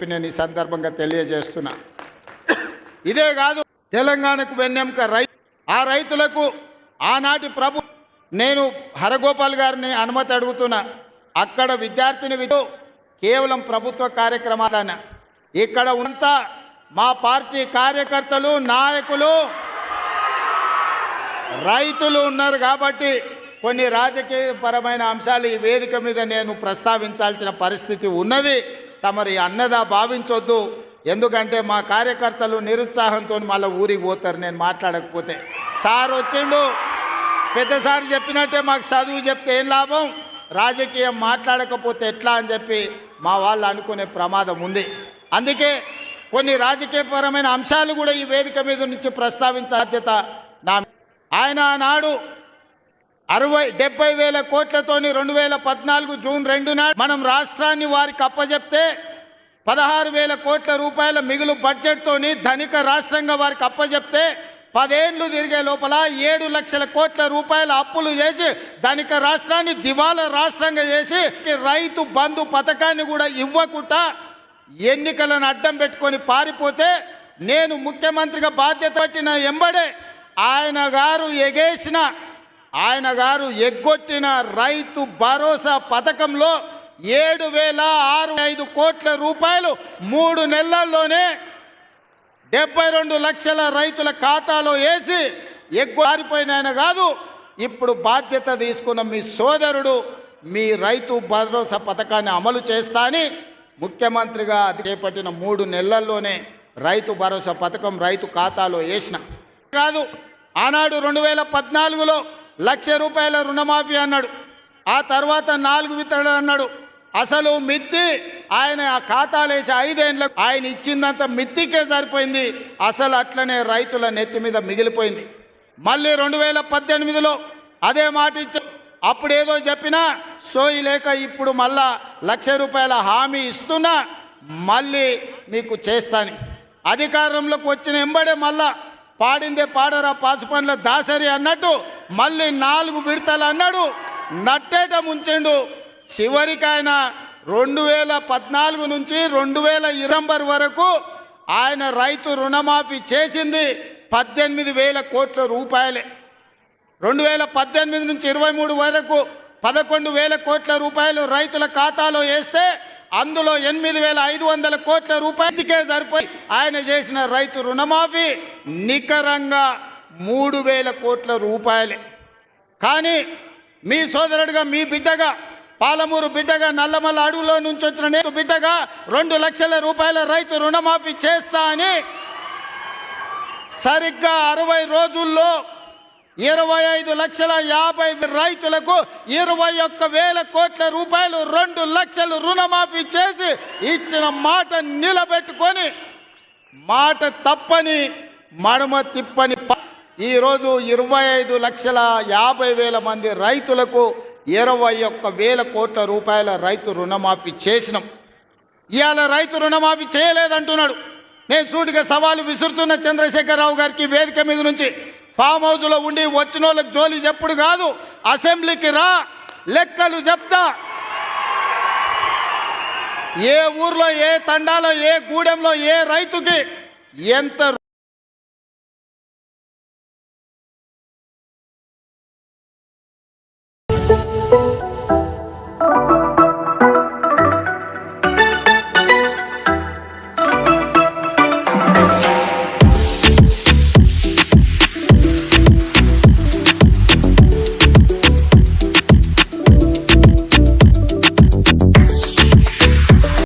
చెప్పి నేను ఈ సందర్భంగా తెలియజేస్తున్నా. ఇదే కాదు తెలంగాణకు వెన్నెంక రై ఆ రైతులకు ఆనాటి ప్రభు నేను హరగోపాల్ గారిని అనుమతి అడుగుతున్నా. అక్కడ విద్యార్థిని విధు కేవలం ప్రభుత్వ కార్యక్రమాలన. ఇక్కడ ఉన్నంత మా పార్టీ కార్యకర్తలు నాయకులు రైతులు ఉన్నారు కాబట్టి కొన్ని రాజకీయపరమైన అంశాలు ఈ వేదిక మీద నేను ప్రస్తావించాల్సిన పరిస్థితి ఉన్నది. తమరి అన్నదా భావించొద్దు. ఎందుకంటే మా కార్యకర్తలు నిరుత్సాహంతో మళ్ళీ ఊరికి పోతారు. నేను మాట్లాడకపోతే. సార్ వచ్చిండు. పెద్దసారి చెప్పినట్టే మాకు చదువు చెప్తే ఏం లాభం? రాజకీయం మాట్లాడకపోతే ఎట్లా అని చెప్పి మా వాళ్ళు అనుకునే ప్రమాదం ఉంది. అందుకే కొన్ని రాజకీయపరమైన అంశాలు కూడా ఈ వేదిక మీద నుంచి ప్రస్తావించే బాధ్యత నా ఆయన ఆనాడు అరవై డెబ్బై వేల కోట్లతోని రెండు వేల పద్నాలుగు జూన్ రెండు నాడు మనం రాష్ట్రాన్ని వారికి అప్పజెప్తే పదహారు వేల కోట్ల రూపాయల మిగులు బడ్జెట్తోని ధనిక రాష్ట్రంగా వారికి అప్పజెప్తే పదేండ్లు తిరిగే లోపల ఏడు లక్షల కోట్ల రూపాయల అప్పులు చేసి ధనిక రాష్ట్రాన్ని దివాలా రాష్ట్రంగా చేసి రైతు బంధు పథకాన్ని కూడా ఇవ్వకుండా ఎన్నికలను అడ్డం పెట్టుకొని పారిపోతే నేను ముఖ్యమంత్రిగా బాధ్యత పట్టిన ఎంబడే ఆయన గారు ఎగేసిన ఆయన గారు ఎగ్గొట్టిన రైతు భరోసా పథకంలో ఏడు వేల ఆరు ఐదు కోట్ల రూపాయలు మూడు నెలల్లోనే డెబ్బై రెండు లక్షల రైతుల ఖాతాలో వేసి ఎగ్గు ఆయన కాదు. ఇప్పుడు బాధ్యత తీసుకున్న మీ సోదరుడు మీ రైతు భరోసా పథకాన్ని అమలు చేస్తా అని ముఖ్యమంత్రిగా అది చేపట్టిన మూడు నెలల్లోనే రైతు భరోసా పథకం రైతు ఖాతాలో వేసిన. కాదు ఆనాడు రెండు వేల పద్నాలుగులో లక్ష రూపాయల రుణమాఫీ అన్నాడు. ఆ తర్వాత నాలుగు విత్తనాలు అన్నాడు. అసలు మిత్తి ఆయన ఆ ఖాతాలు వేసి ఐదేండ్లకు ఆయన ఇచ్చిందంత మిత్తికే సరిపోయింది. అసలు అట్లనే రైతుల నెత్తి మీద మిగిలిపోయింది. మళ్ళీ రెండు వేల పద్దెనిమిదిలో అదే మాట ఇచ్చా అప్పుడేదో చెప్పినా సోయి లేక ఇప్పుడు మళ్ళా లక్ష రూపాయల హామీ ఇస్తున్నా మళ్ళీ మీకు చేస్తాను. అధికారంలోకి వచ్చిన ఎంబడే మళ్ళా పాడిందే పాడరా పాసుపండ్ల దాసరి అన్నట్టు మళ్ళీ నాలుగు విడతలు అన్నాడు. నట్టేట ముంచెండు. చివరికి ఆయన రెండు వేల పద్నాలుగు నుంచి రెండు వేల ఇరవై వరకు ఆయన రైతు రుణమాఫీ చేసింది పద్దెనిమిది వేల కోట్ల రూపాయలే. రెండు వేల పద్దెనిమిది నుంచి ఇరవై మూడు వరకు పదకొండు వేల కోట్ల రూపాయలు రైతుల ఖాతాలో వేస్తే అందులో ఎనిమిది వేల ఐదు వందల కోట్ల రూపాయలకే సరిపోయి ఆయన చేసిన రైతు రుణమాఫీ నికరంగా మూడు వేల కోట్ల రూపాయలే. కానీ మీ సోదరుడిగా మీ బిడ్డగా పాలమూరు బిడ్డగా నల్లమల్ల అడవులో నుంచి వచ్చిన నేను బిడ్డగా రెండు లక్షల రూపాయల రైతు రుణమాఫీ చేస్తా అని సరిగ్గా అరవై రోజుల్లో ఇరవై ఐదు లక్షల యాభై రైతులకు ఇరవై ఒక్క వేల కోట్ల రూపాయలు రెండు లక్షలు రుణమాఫీ చేసి ఇచ్చిన మాట నిలబెట్టుకొని మాట తప్పని మడమ తిప్పని ప- ఈరోజు ఇరవై ఐదు లక్షల యాభై వేల మంది రైతులకు ఇరవై ఒక్క వేల కోట్ల రూపాయల రైతు రుణమాఫీ చేసినాం. ఇవాళ రైతు రుణమాఫీ చేయలేదంటున్నాడు. నేను సూటిగా సవాలు విసురుతున్న చంద్రశేఖరరావు గారికి వేదిక మీద నుంచి ఫామ్ హౌస్లో ఉండి వచ్చిన వాళ్ళకి జోలి చెప్పుడు కాదు అసెంబ్లీకి రా లెక్కలు చెప్తా. ఏ ఊర్లో ఏ తండాలో ఏ గూడెంలో ఏ రైతుకి ఎంత